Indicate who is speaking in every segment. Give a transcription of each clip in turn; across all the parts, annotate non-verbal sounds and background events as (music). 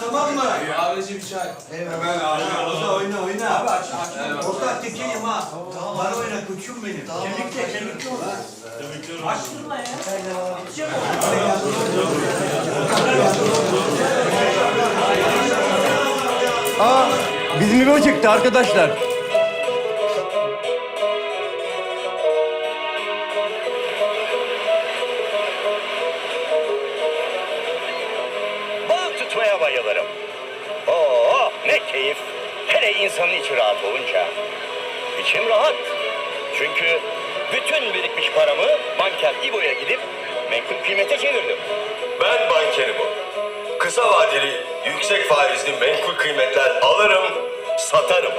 Speaker 1: Tamam mı?
Speaker 2: Abicim çay.
Speaker 1: Orta oyna oyna. Abi aç aç. Orta tekeyim ha. Bana oyna koçum benim. Kemikle kemikle oyna. Açtırma ya.
Speaker 3: Aa, bizim İbo çıktı arkadaşlar.
Speaker 4: Keyif. Hele insanın içi rahat olunca. İçim rahat. Çünkü bütün birikmiş paramı banker İbo'ya gidip menkul kıymete çevirdim.
Speaker 5: Ben bankerim o. Kısa vadeli, yüksek faizli menkul kıymetler alırım, satarım.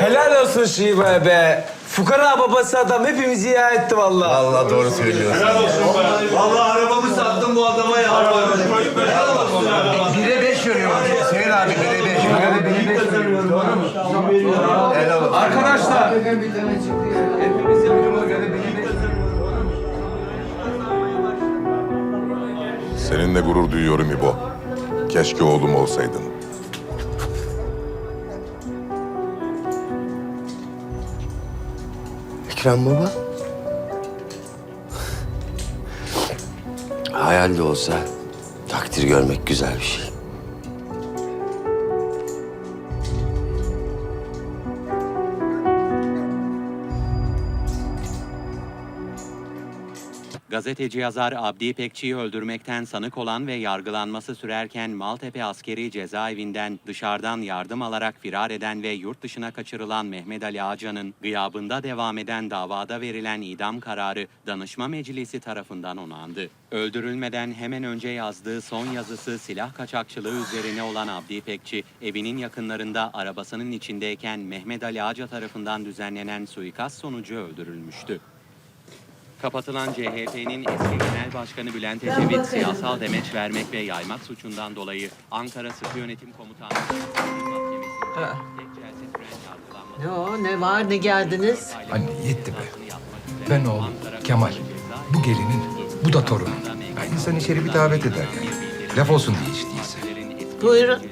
Speaker 2: Helal olsun Şive be. Fukara babası adam hepimizi iyi etti vallahi.
Speaker 3: Allah doğru söylüyorsun.
Speaker 1: Vallahi arabamı sattım bu adama ya.
Speaker 3: Bire beş veriyor. Hüseyin abi bire beş. Bire beş veriyor. Doğru mu? Helal olsun.
Speaker 2: Arkadaşlar.
Speaker 6: Seninle gurur duyuyorum İbo. Keşke oğlum olsaydın.
Speaker 7: Ekrem baba. Hayal de olsa takdir görmek güzel bir şey.
Speaker 8: Gazeteci yazar Abdi İpekçi'yi öldürmekten sanık olan ve yargılanması sürerken Maltepe Askeri Cezaevinden dışarıdan yardım alarak firar eden ve yurt dışına kaçırılan Mehmet Ali Ağcan'ın gıyabında devam eden davada verilen idam kararı danışma meclisi tarafından onandı. Öldürülmeden hemen önce yazdığı son yazısı silah kaçakçılığı üzerine olan Abdi İpekçi, evinin yakınlarında arabasının içindeyken Mehmet Ali Ağca tarafından düzenlenen suikast sonucu öldürülmüştü. Kapatılan CHP'nin eski genel başkanı Bülent Ecevit siyasal demeç vermek ve yaymak suçundan dolayı Ankara Sıkı Yönetim Komutanlığı Mahkemesi'nde süren yargılanması
Speaker 9: Yo, ne var ne geldiniz?
Speaker 10: Anne yetti be. Ben oğlum Kemal. Bu gelinin, bu da torunum. Ya insan içeri bir davet eder yani. Laf olsun diye hiç değilse.
Speaker 9: Buyurun.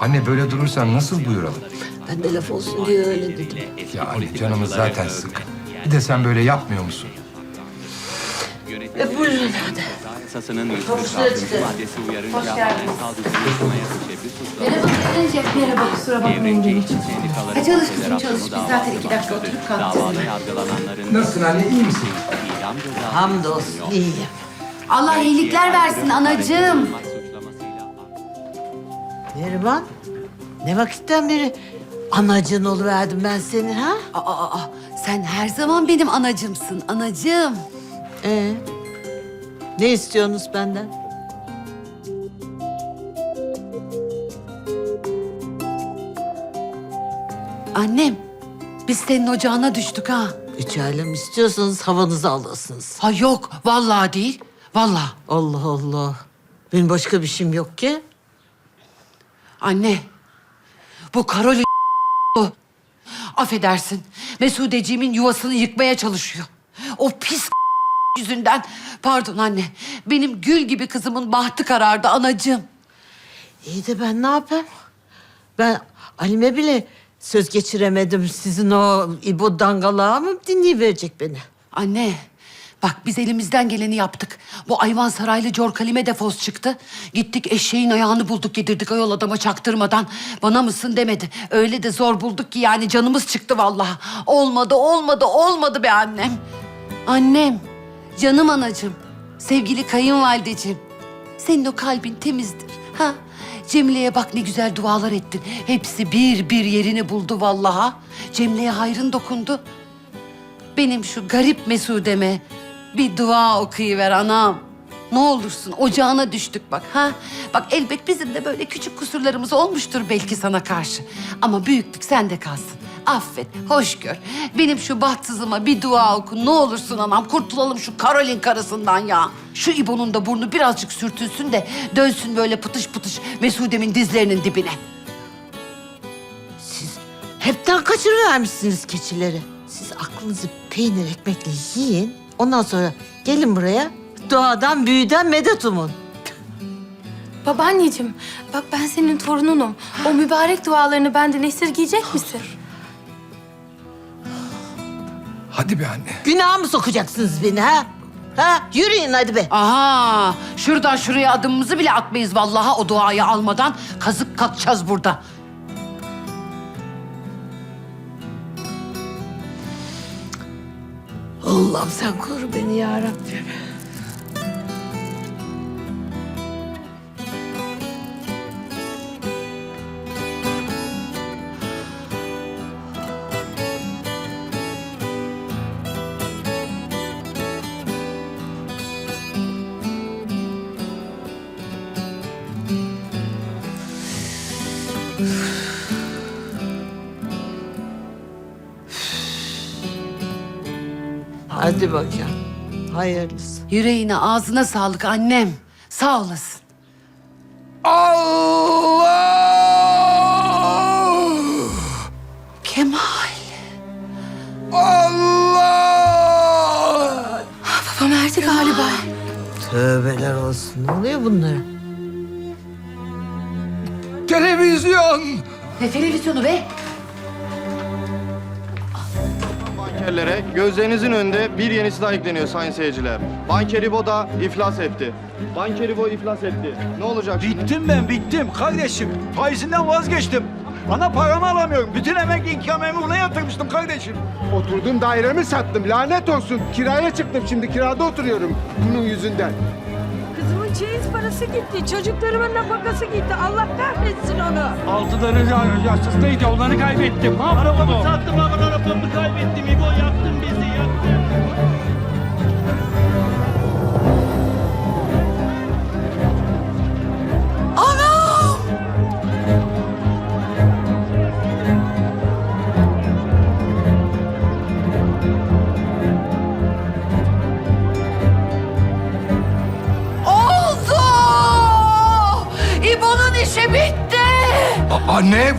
Speaker 10: Anne böyle durursan nasıl buyuralım?
Speaker 9: Ben de laf olsun diye öyle dedim.
Speaker 10: Ya anne canımız zaten sıkkın. Bir de sen böyle yapmıyor musun?
Speaker 9: E buyurun hadi. Komşulara
Speaker 8: 146.
Speaker 9: çıkarın.
Speaker 8: maddesi uyarınca
Speaker 9: Hoş geldiniz.
Speaker 11: Merhaba Recep, merhaba. Kusura bakmayın benim için. Ha, çalış kızım, çalış. Biz zaten iki dakika oturup kalkacağız.
Speaker 8: Davada yargılananların
Speaker 10: Nasılsın anne iyi misin?
Speaker 9: Hamdolsun iyiyim.
Speaker 11: Allah iyilikler versin anacığım.
Speaker 9: Neriman, ne vakitten beri anacın oluverdim ben senin ha?
Speaker 11: Aa, aa, aa. Sen her zaman benim anacımsın, anacığım.
Speaker 9: Ee, ne istiyorsunuz benden?
Speaker 11: Annem, biz senin ocağına düştük ha.
Speaker 9: Üç ailem istiyorsanız havanızı alırsınız.
Speaker 11: Ha yok, vallahi değil. Vallahi.
Speaker 9: Allah Allah. Benim başka bir şeyim yok ki.
Speaker 11: Anne, bu Karol (laughs) bu. Affedersin, Mesudeciğimin yuvasını yıkmaya çalışıyor. O pis yüzünden. Pardon anne, benim gül gibi kızımın bahtı karardı anacığım.
Speaker 9: İyi de ben ne yapayım? Ben Halime bile söz geçiremedim. Sizin o İbo dangalığa mı dinleyiverecek beni?
Speaker 11: Anne, bak biz elimizden geleni yaptık. Bu Ayvansaraylı Cor Kalime defos çıktı. Gittik eşeğin ayağını bulduk yedirdik ayol adama çaktırmadan. Bana mısın demedi. Öyle de zor bulduk ki yani canımız çıktı vallahi. Olmadı, olmadı, olmadı be annem. Annem, canım anacığım, sevgili kayınvalideciğim. Senin o kalbin temizdir. Ha? Cemile'ye bak ne güzel dualar ettin. Hepsi bir bir yerini buldu vallaha. Cemile'ye hayrın dokundu. Benim şu garip Mesude'me bir dua okuyuver anam. Ne olursun ocağına düştük bak ha. Bak elbet bizim de böyle küçük kusurlarımız olmuştur belki sana karşı. Ama büyüklük sende kalsın. Affet, hoş gör. Benim şu bahtsızıma bir dua oku. Ne olursun anam kurtulalım şu Karolin karısından ya. Şu İbo'nun da burnu birazcık sürtülsün de dönsün böyle pıtış pıtış Mesude'min dizlerinin dibine.
Speaker 9: Siz hepten kaçırıvermişsiniz keçileri. Siz aklınızı peynir ekmekle yiyin. Ondan sonra gelin buraya. Doğadan büyüden medet umun.
Speaker 12: Babaanneciğim, bak ben senin torununum. O mübarek dualarını benden esirgeyecek misin?
Speaker 10: Hadi be anne.
Speaker 9: Günah mı sokacaksınız beni ha? Ha? Yürüyün hadi be.
Speaker 11: Aha şuradan şuraya adımımızı bile atmayız vallahi o duayı almadan. Kazık kalkacağız burada.
Speaker 9: Allah'ım sen koru beni ya Rabbim. Hadi bakayım. Hayırlısı.
Speaker 11: Yüreğine ağzına sağlık annem. Sağ olasın.
Speaker 10: Allah!
Speaker 11: Kemal.
Speaker 10: Allah!
Speaker 12: Babam erdi galiba.
Speaker 9: Tövbeler olsun. Ne oluyor bunlara?
Speaker 10: Televizyon!
Speaker 11: Ne televizyonu be?
Speaker 13: Bankerlere gözlerinizin önünde bir yenisi daha ekleniyor sayın seyirciler. Bankeribo da iflas etti. Bankeribo iflas etti. Ne olacak şimdi?
Speaker 1: Bittim ben bittim kardeşim. Faizinden vazgeçtim. Ana paramı alamıyorum. Bütün emekli ikramemi buna yatırmıştım kardeşim.
Speaker 13: Oturduğum dairemi sattım. Lanet olsun. Kiraya çıktım şimdi. Kirada oturuyorum. Bunun yüzünden.
Speaker 12: Çeyiz parası gitti. Çocuklarımın nafakası gitti. Allah kahretsin onu.
Speaker 1: Altıda rıza yaşsızdaydı. Onları kaybettim. Arabamı sattım ama arabamı kaybettim. İbo yaktın bizi yaktın.
Speaker 10: Anne,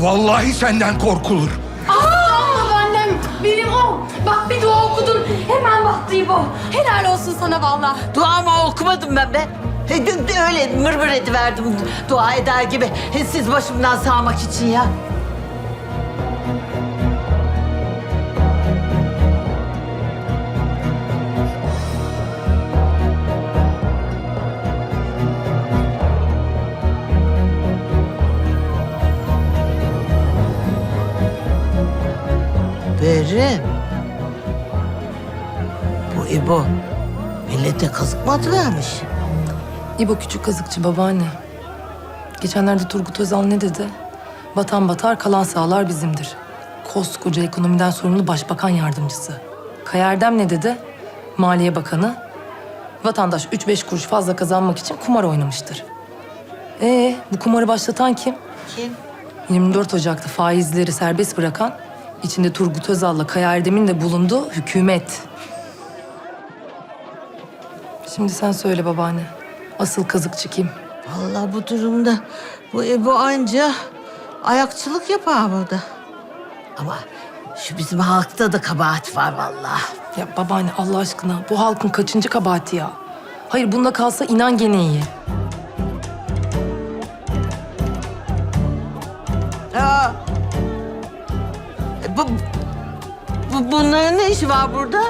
Speaker 10: vallahi senden korkulur.
Speaker 12: Aa, babaannem benim o. Bak bir dua okudun. Hemen battı İbo. Helal olsun sana vallahi.
Speaker 9: Duamı okumadım ben be. He, dün de öyle mırmır ediverdim dua eder gibi. He, siz başımdan sağmak için ya. Berrin. Bu İbo millete kazık mı atıvermiş?
Speaker 12: İbo küçük kazıkçı babaanne. Geçenlerde Turgut Özal ne dedi? Vatan batar, kalan sağlar bizimdir. Koskoca ekonomiden sorumlu başbakan yardımcısı. Kayerdem ne dedi? Maliye Bakanı. Vatandaş üç beş kuruş fazla kazanmak için kumar oynamıştır. Ee, bu kumarı başlatan kim?
Speaker 9: Kim?
Speaker 12: 24 Ocak'ta faizleri serbest bırakan, içinde Turgut Özal'la Kaya Erdem'in de bulunduğu hükümet. Şimdi sen söyle babaanne. Asıl kazıkçı kim?
Speaker 9: Vallahi bu durumda bu İbo anca ayakçılık yapar burada. Ama şu bizim halkta da kabahat var vallahi.
Speaker 12: Ya babaanne Allah aşkına bu halkın kaçıncı kabahati ya? Hayır bunda kalsa inan gene iyi.
Speaker 9: Aa. Bu, bu bunların ne işi var burada?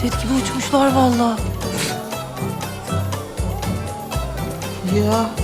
Speaker 12: Jet gibi uçmuşlar vallahi.
Speaker 9: Ya.